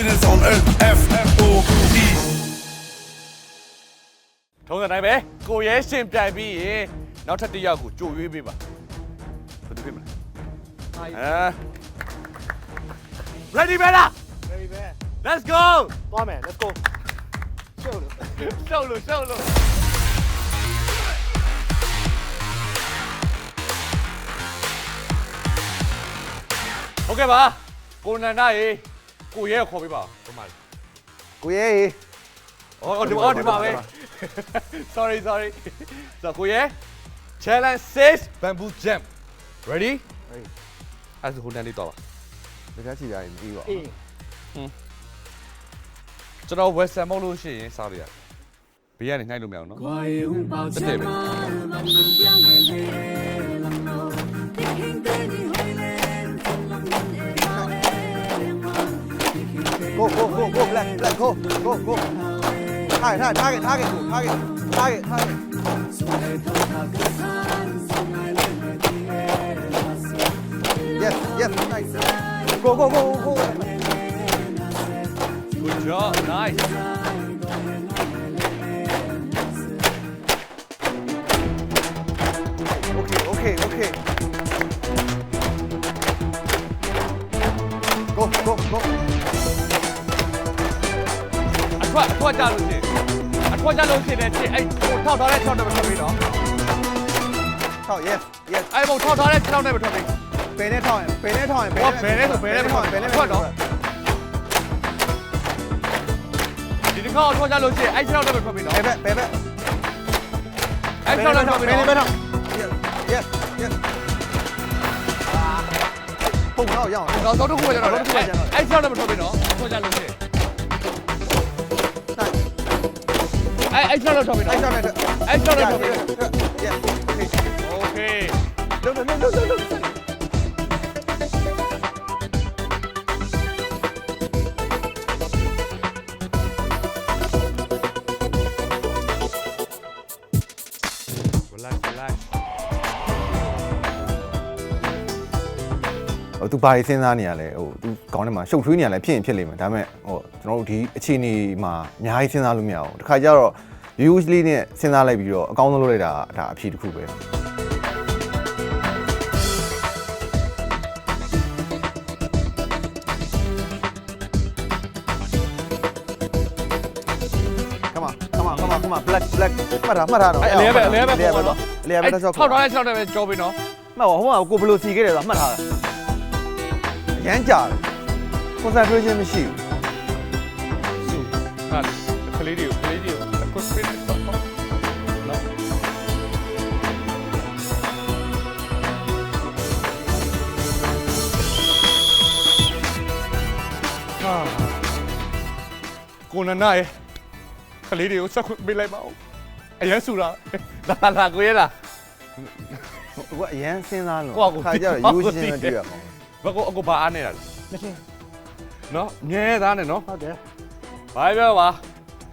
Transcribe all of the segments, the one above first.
is on L F O E. ထုံးစံတိုင်းပဲကိုရဲရှင်ပြိုင်ပြီးရင်နောက်ထပ်တစ်ယောက်ကိုကြိုရွေးပေးပါဘယ်သူဖြစ်မလဲဟမ် ready ပဲလား Very bad. let's go Come on, man. Let's go. Show them. ရှုပ်လို့ရှုပ်လို့โอเคပါကိုနန္ဒရေ ကိုရဲကိုခေါ်ပေးပါဘယ်မှာလဲကိုရဲရေအော်ဒီမှာအော်ဒီမှာပဲ sorry sorry ဆိုကိုရဲ challenge 6 bamboo jam ready Ready. အဲ့ဒါဆိုဟိုတန်းလေးတော့ပါတကယ်ချီရရင်ပြီးပါအေးကျွန်တော် western မဟုတ်လို့ရှိရင်စားလို့ရတယ်ဘေးကနေနှိုက်လို့မရအောင်နော်တက်တယ်ပဲ go, go, go, go, black, black, go, go, go. Target, target, target, target, target, target, target. Yes, yes, nice. Go, go, go, go. Good job, nice. Okay, okay, okay. အထွတ်အထွတ်ကြလို့ရှိရင်အထွတ်ကြလို့ရှိရင်ချင်းအဲ့ဟိုထောက်ထားတဲ့6နဲ့ပဲထွက်ပြီးတော့ထောက် yes yes အဲ့ဘုံထောက်ထားတဲ့6နဲ့ပဲထွက်ပြီးဘယ်နဲ့ထောက်ရင်ဘယ်နဲ့ထောက်ရင်ဟောဘယ်နဲ့ဆိုဘယ်နဲ့ပဲထောက်ဘယ်နဲ့ထွက်တော့ဒီတစ်ခါအထွတ်ကြလို့ရှိရင်အဲ့6နဲ့ပဲထွက်ပြီးတော့ဘယ်ဘက်ဘယ်ဘက်အဲ့6နဲ့ထွက်ပြီးဘယ်နဲ့ဘက်တော့ထောက် yes yes ပုံတော့ရအောင်တော့တော့တစ်ခုပဲကျွန်တော်တော့တစ်ခုပဲကျွန်တော်အဲ့6နဲ့ပဲထွက်ပြီးတော့အထွတ်ကြလို့ရှိရင် အဲ့အဲ့6နဲ့ထွက်ပြီးတော့အဲ့ကြောင့်လည်းအဲ့6နဲ့ထွက်ပြီးတော့ yes okay လုံးလုံးလုံးလုံးလုံး relax relax ဟိုသူဘာတွေစဉ်းစားနေရလဲဟိုသူကောင်းထဲမှာရှုပ်ထွေးနေရလဲဖြစ်ရင်ဖြစ်လိမ့်မယ်ဒါပေမဲ့ဟိုကျွန်တော်တို့ဒီအခြေအနေမှာအများကြီးစဉ်းစားလို့မရဘူးတခါကျတော့ usually နဲ့စဉ်းစားလိုက်ပြီးတော့အကောင်းဆုံးလုပ်လိုက်တာဒါအဖြေတစ်ခုပဲ Come on come on come on come on black black မှတ်တာမှတ်တာတော့အဲ့အလဲပဲအလဲပဲအလဲပဲတော့အလဲပဲတော့ထောက်ထားတဲ့6နဲ့ပဲကြောပြီးနော်မှတ်ပါဟိုမှာကိုဘယ်လိုစီခဲ့တယ်ဆိုတာမှတ်ထားတာအရမ်းကြာတယ် concentration မရှိဘူးစုဟာက ကိုနနာရဲ့ကလေးတွေကိုစက်ခွင့်ပေးလိုက်ပါဦးအရင်ဆူတာလာလာကိုရလားဟိုကအရန်စဉ်းစားလို့ကိုယ့်ဟာကိုယ်ခါကျတော့ကိုယ့်ရိုးဟာကိုယ်ရှင်းရှင်းသိနဲ့တယ်တွေ့ရမှာဘကောအကိုဘာအားနေတာလဲမရှင်နော်ငဲသားနဲ့နော်ဟုတ်တယ်ဘာပြောပါ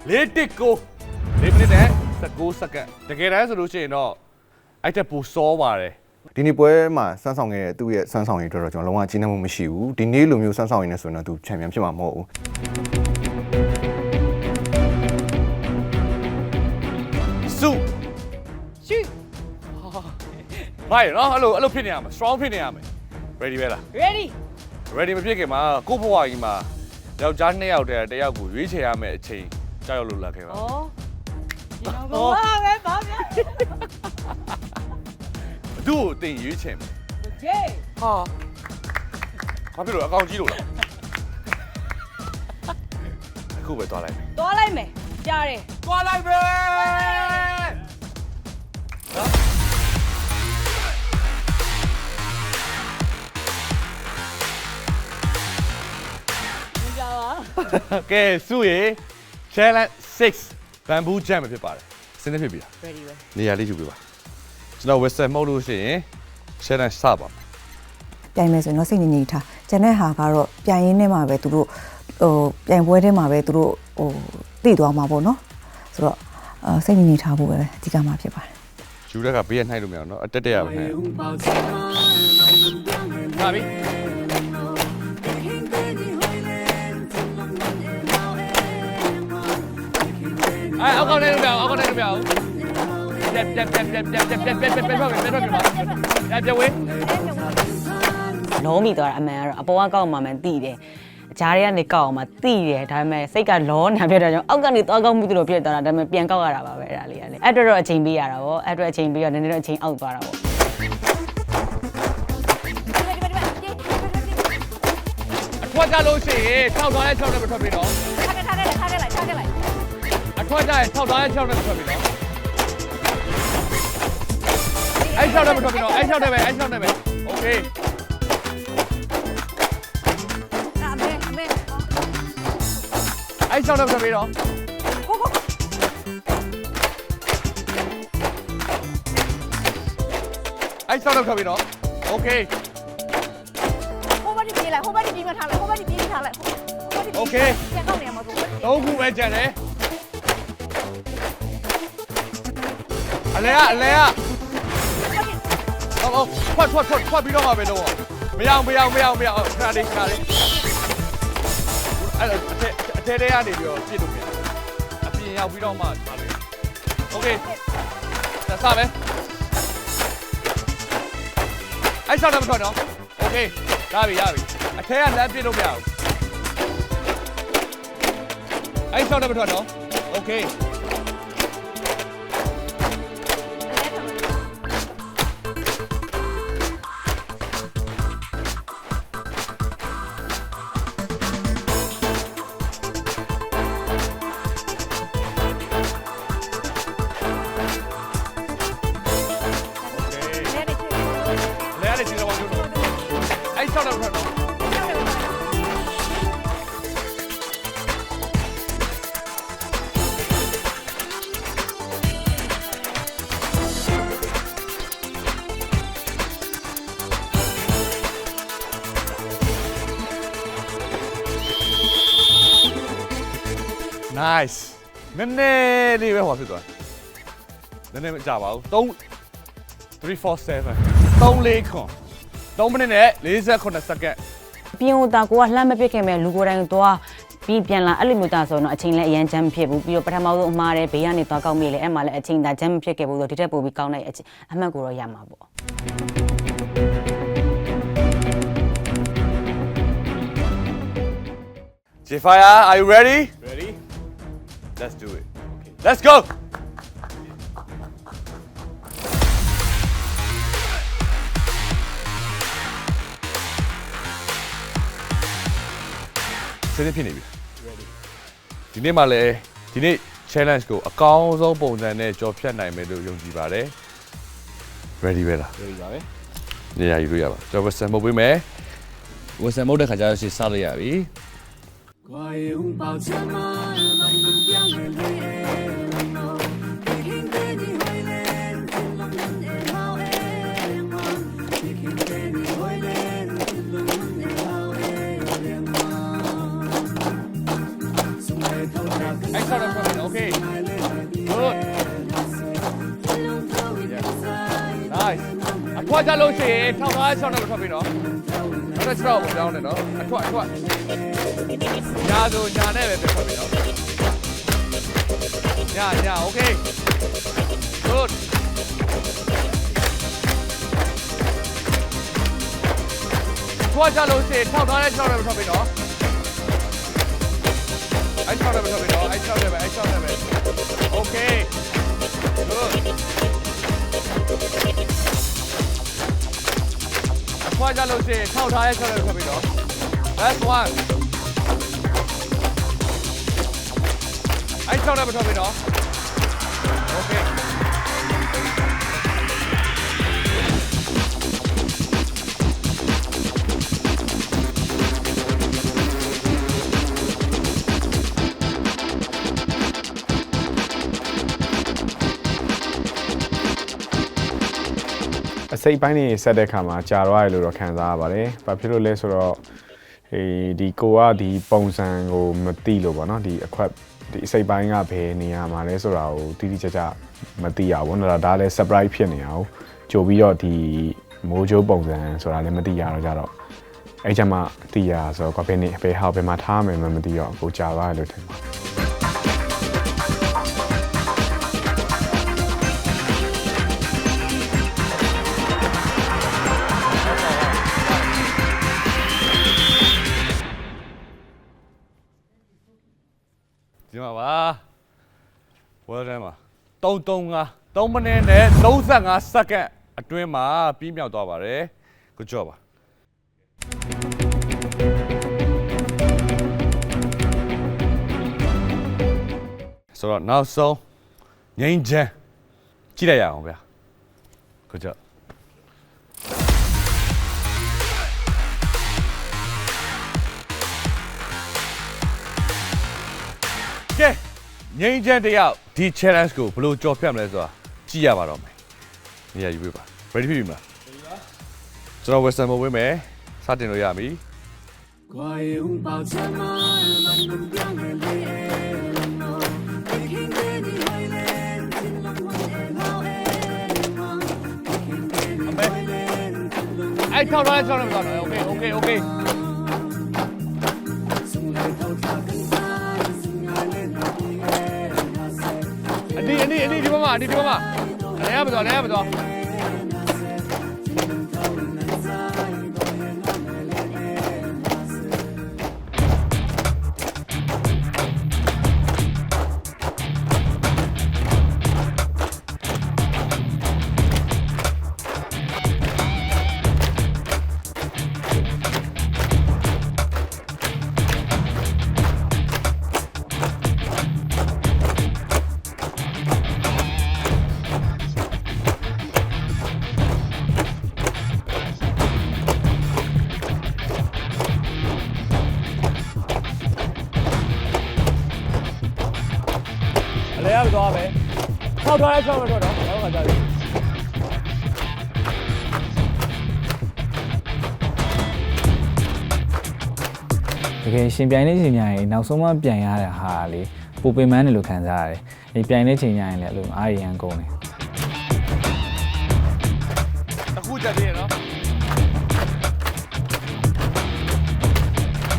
လေးတစ်ကိုလေးမိနစ်နဲ့19စက္ကန့်တကယ်တမ်းဆိုလို့ရှိရင်တော့အဲ့တက်ပူစောပါတယ်ဒီနေ့ပွဲမှာစမ်းဆောင်ခဲ့တဲ့သူ့ရဲ့စမ်းဆောင်ရေးအတွက်တော့ကျွန်တော်လုံးဝကြီးနှံမှုမရှိဘူးဒီနေ့လိုမျိုးစမ်းဆောင်ရေးနဲ့ဆိုရင်တော့သူချန်ပီယံဖြစ်မှာမဟုတ်ဘူး ဘာရနော်အဲ့လိုအဲ့လိုဖြစ်နေရမယ် strong ဖြစ်နေရမယ် ready ပဲလား ready ready မဖြစ်ခင်မှာကိုယ့်ဘဝကြီးမှာယောက်ျားနှစ်ယောက်တည်းတစ်ယောက်ကိုရွေးချယ်ရမယ်အချိန်ကြောက်ရွံ့လို့လာခဲ့ပါဩဒီတော့ဘာပဲဘာပဲဘသူ့ကိုတင်ရွေးချယ်မယ် okay ဟာဘာဖြစ်လို့အကောင်ကြီးလို့လားအခုပဲသွားလိုက်သွားလိုက်မယ်ကြားတယ်သွားလိုက်ပဲမ ကဲစုရေ challenge 6 bamboo jam ပဲဖြစ်ပါတယ်စဉ်းနေဖြစ်ပြီလား ready ပဲနေရာလေးယူပေးပါကျွန်တော် western မဟုတ်လို့ရှိရင် challenge စပါမယ်ပြိုင်မယ်ဆိုရင်တော့စိတ်ငြိမ်ငြိမ်ထားကျန်တဲ့ဟာကတော့ပြိုင်ရင်းထဲမှာပဲသူတို့ဟိုပြိုင်ပွဲထဲမှာပဲသူတို့ဟိုသိသွားမှာပေါ့နော်ဆိုတော့အာစိတ်ငြိမ်ငြိမ်ထားဖို့ပဲအဓိကမှဖြစ်ပါတယ်ယူရက်ကဘေးကနှိုက်လို့မရအောင်နော်အတက်တက်ရပါနဲ့ဟာပြီ အဲအောက်ကနေလို့မရအောင်အောက်ကနေလို့မရအောင်ပြက်ပြက်ပြက်ပြက်ပြက်ပြက်ပြက်ပြက်ပြက်ပြက်ပြက်ပြက်ပြက်ပြက်ပြက်ပြက်ဝေးလောမိသွားတာအမှန်ကတော့အပေါ်ကကောက်မှမှန်တိတယ်ဂျားတွေကနေကောက်အောင်မှတိတယ်ဒါပေမဲ့စိတ်ကလောနေပြတဲ့ကြောင့်အောက်ကနေသွားကောက်မှုသူလိုဖြစ်သွားတာဒါပေမဲ့ပြန်ကောက်ရတာပါပဲအဲ့ဒါလေးကလေအဲ့အတွက်တော့အချိန်ပေးရတာပေါ့အဲ့အတွက်အချိန်ပေးတော့နည်းနည်းတော့အချိန်အောက်သွားတာပေါ့အထွတ်ကြလို့ရှိရင်ထောက်သွားတဲ့6နဲ့မထွက်ပြီနော်ထားခဲ့ထားခဲ့ အထွတ်ကြရင်ထောက်သွားတဲ့6နဲ့မထွက်ပြီနော်အဲ့6နဲ့မထွက်ပြီနော်အဲ့6နဲ့ပဲအဲ့6နဲ့ပဲโอเค အမေအမေ အဲ့6နဲ့မထွက်ပြီနော် ကိုကို အဲ့6နဲ့ထွက်ပြီနော်โอเค ဟိုဘက်ဒီပြေးလိုက်ဟိုဘက်ဒီပြေးမထားလိုက်ဟိုဘက်ဒီပြေးထားလိုက်ဟိုဘက်ဒီ โอเค ပြန်ကောက်နေမှာဆို သုံးခုပဲကြံတယ် အလဲကအလဲကဟောဟောထွက်ထွက်ထွက်ထွက်ပြီးတော့မှာပဲတော့မရအောင်မရအောင်မရအောင်မရအောင်ခဏလေးခဏလေးအဲ့အထဲအထဲထဲကနေပြီးတော့ပြစ်လို့မရအပြင်ရောက်ပြီးတော့မှပါလေโอเคစစပဲအဲ့ဆောက်တော့မထွက်တော့โอเคရပြီရပြီအထဲကလမ်းပြစ်လို့မရဘူး အဲ့ဆောက်တော့မထွက်တော့โอเค တယ်ဒီတော့ကျွန်တော်အဲ့ဆောက်တော့မထွက်တော့နိုင်စ်နည်းနည်းလေးပဲဟောဖြစ်သွားနည်းနည်းမကြပါဘူး3 3 4 7 3လေးခွန်3မိနစ်နဲ့48စက္ကန့်ပြင်ဦးတာကိုကလှမ်းမပစ်ခင်မဲ့လူကိုယ်တိုင်သွားပြီးပြန်လာအဲ့လိုမျိုးတာဆိုတော့အချိန်လည်းအရန်ချမ်းမဖြစ်ဘူးပြီးတော့ပထမဆုံးအမှားတယ်ဘေးကနေသွားကောက်မိလေအဲ့မှာလည်းအချိန်သာချမ်းမဖြစ်ခဲ့ဘူးဆိုတော့ဒီထက်ပိုပြီးကောင်းတဲ့အချိန်အမှတ်ကိုတော့ရမှာပေါ့ J-Fire, are you ready? Ready. Let's do it. Okay. Let's go. ။ စနေဖြစ်နေပြီ။ Ready. ဒီနေ့မှလည်းဒီနေ့ challenge ကိုအကောင်းဆုံးပုံစံနဲ့ကြော်ဖြတ်နိုင်မယ်လို့ယုံကြည်ပါတယ်။ Ready ပဲလား ready ပါပဲ။နေရာယူလို့ရပါ။ကျွန်တော်ဝက်ဆန်မှုတ်ပေးမယ်။ဝက်ဆန်မုတ်တဲ့ခါကျတော့ရှေ့စလိုက်ရပြီအဲ့ ထွတ်ကြလို့ရှိရင်ထောက်သားဆောင်းတော့ထွက်ပြီနော်။နောက်တစ်ချက်တော့ပြောင်းနေနော်။အထွတ်အထွတ်။ညာဆိုညာနဲ့ပဲပြန်ထွက်ပြီနော်။ညာညာ Okay. Good. အထွတ်ကြလို့ရှိရင်ထောက်သားနဲ့ဆောင်းတော့ထွက်ပြီနော်။အဲ့ချောင်းတယ်ပဲထွက်ပြီနော်အဲ့ချောင်းတယ်ပဲအဲ့ချောင်းတယ်ပဲ Okay good အ ခွာကြလို့ရှိရင်ထောက်ထားရဲ့ချောင်းတယ်ပဲထွက်ပြီနော် That's one အဲ့ချောင်းတယ်ပဲထွက်ပြီနော် Okay အစိတ်ပိုင်းတွေဆက်တဲ့ခါမှာကြာတော့ရလို့တော့ခံစားရပါတယ်။ဘာဖြစ်လို့လဲဆိုတော့အေးဒီကိုကဒီပုံစံကိုမသိလို့ပေါ့နော်ဒီအခွက်ဒီအစိတ်ပိုင်းကဘယ်နေရာမှာလဲဆိုတာကိုတိတိကျကျမသိရဘူး။ဒါဒါလည်း surprise ဖြစ်နေအောင်ကြိုပြီးတော့ဒီမိုးချိုးပုံစံဆိုတာလည်းမသိရတော့ကြတော့အဲ့ချက်မှသိရဆိုတော့ဘယ်နေဘယ်ဟောက်ဘယ်မှာထားမယ်မှမသိတော့ကိုကြာသွားရလို့ထင်ပါ မှာပါဝယ်တယ်မှာ335 3မိနစ်နဲ့35စက္ကန့်အတွင်းမှာပြီးမြောက်သွားပါတယ်ကိုကြောပါဆိုတော့နောက်ဆုံးငိမ့်ချမ်းကြည့်လိုက်ရအောင်ဗျာကိုကြော ကဲငိမ့်ချမ်းတယောက်ဒီ challenge ကိုဘယ်လိုကြော်ဖြတ်မလဲဆိုတာကြည့်ရပါတော့မယ်နေရာယူပေးပါ ready ဖြစ်ပြီမလားကျွန်တော် western မဝင်မယ်စတင်လို့ရပြီအဲ့ထောက်ထားထောက်ထားတော့ okay okay okay အနီးအနီးအနီးဒီဘက်မှာအ နီးဒီဘက်မှာလည်းရမတော်လည်းရမတော် လည်းရမတော်ပဲထောက်ထားလဲထောက်မတော်တော့တော့ခါကြပြီတကယ်ရှင်ပြိုင်နေချိန်ညရင်နောက်ဆုံးမှပြန်ရတဲ့ဟာလေပူပင်မန်းတယ်လို့ခံစားရတယ်။ဒီပြိုင်နေချိန်ညရင်လည်းအဲ့လိုအားရန်ကုန်တယ်အခုကြသေးရနော်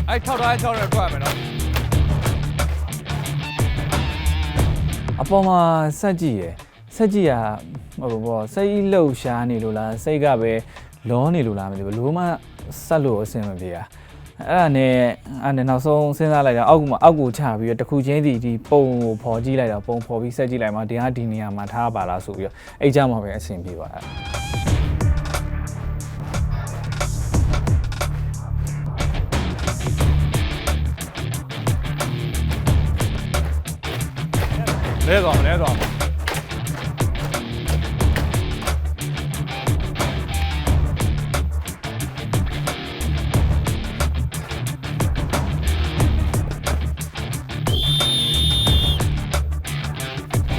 အဲ့ထောက်ထားထောက်ရတော့မယ်နော်။ အပေါ်မှာဆက်ကြည့်ရယ်ဆက်ကြည့်ရဟိုဘောစိတ်လှုပ်ရှားနေလို့လားစိတ်ကပဲလောနေလို့လားမသိဘူးဘလို့မှဆက်လို့အဆင်မပြေတာအဲ့ဒါနဲ့အဲ့ဒါနဲ့နောက်ဆုံးစဉ်းစားလိုက်တာအောက်ကမှအောက်ကိုချပြီးတော့တစ်ခုချင်းစီဒီပုံကိုဖော်ကြည့်လိုက်တာပုံဖော်ပြီးဆက်ကြည့်လိုက်မှဒီဟာဒီနေရာမှာထားပါလားဆိုပြီးတော့အဲ့ကြမှာပဲအဆင်ပြေပါအဲ့ လဲသွားမလဲသွားမက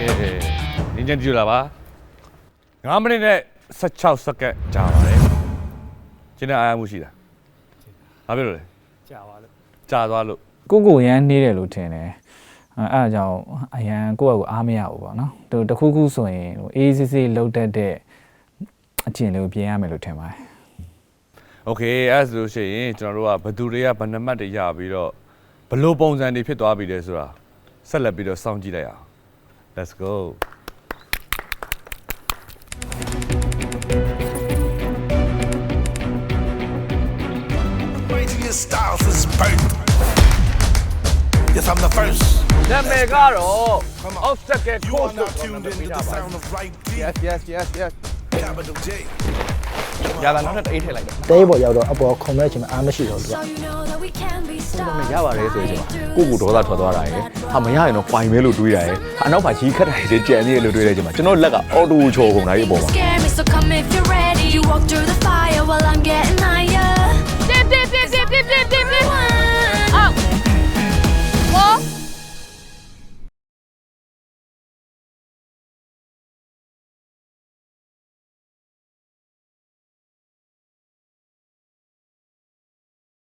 ဲနင်းချင်ကြည့်လာပါ9မိနစ်နဲ့16စက္ကန့်ကြာပါတယ်ကျင်းတဲ့အားရမှုရှိတာဘာဖြစ်လို့လဲကြာသွားလို့ကြာသွားလို့ကိုကိုရမ်းနှေးတယ်လို့ထင်တယ် အဲအဲ့ဒါကြောင့်အရန်ကိုယ့်အကူအားမရဘူးပေါ့နော်သူတစ်ခုခုဆိုရင်ဟိုအေးစစ်စစ်လှုပ်တတ်တဲ့အကျင့်လေးကိုပြင်ရမယ်လို့ထင်ပါတယ် โอเคအဲ့ဒါဆိုလို့ရှိရင်ကျွန်တော်တို့ကဘယ်သူတွေကဘယ်နှမတ်တွေရပြီးတော့ဘယ်လိုပုံစံတွေဖြစ်သွားပြီလဲဆိုတာဆက်လက်ပြီးတော့စောင့်ကြည့်လိုက်အောင် let's go I'm the first. နာမည်ကတော့ obstacle You course are လို့ now ကျွန် tuned တော် into ပြ the ထားပါ sound of right beat. yes yes yes yes Capital J. ရလာနောက်ထပ်တစ်အိတ်ထည့်လိုက်တော့ တဲပေါ်ရောက်တော့အပေါ်ခုံမဲ့ချိန်မှာအားမရှိတော့ဘူး So you know that we can be stars ရပါတယ်ဆိုရင်ကိုကိုဒေါသထွက်သွားတာရယ်ဟာမရရင်တော့ပိုင်မဲလို့တွေးတာရယ်အနောက်မှာကြီးခတ်တာရယ်ကြံနေရလို့တွေးတဲ့ချိန်မှာကျွန်တော်လက်ကအော်တိုချော်ကုန်တာကြီးအပေါ်မှာ Scare me so come if you're ready You walk through the fire while I'm getting higher Dip dip dip dip dip dip dip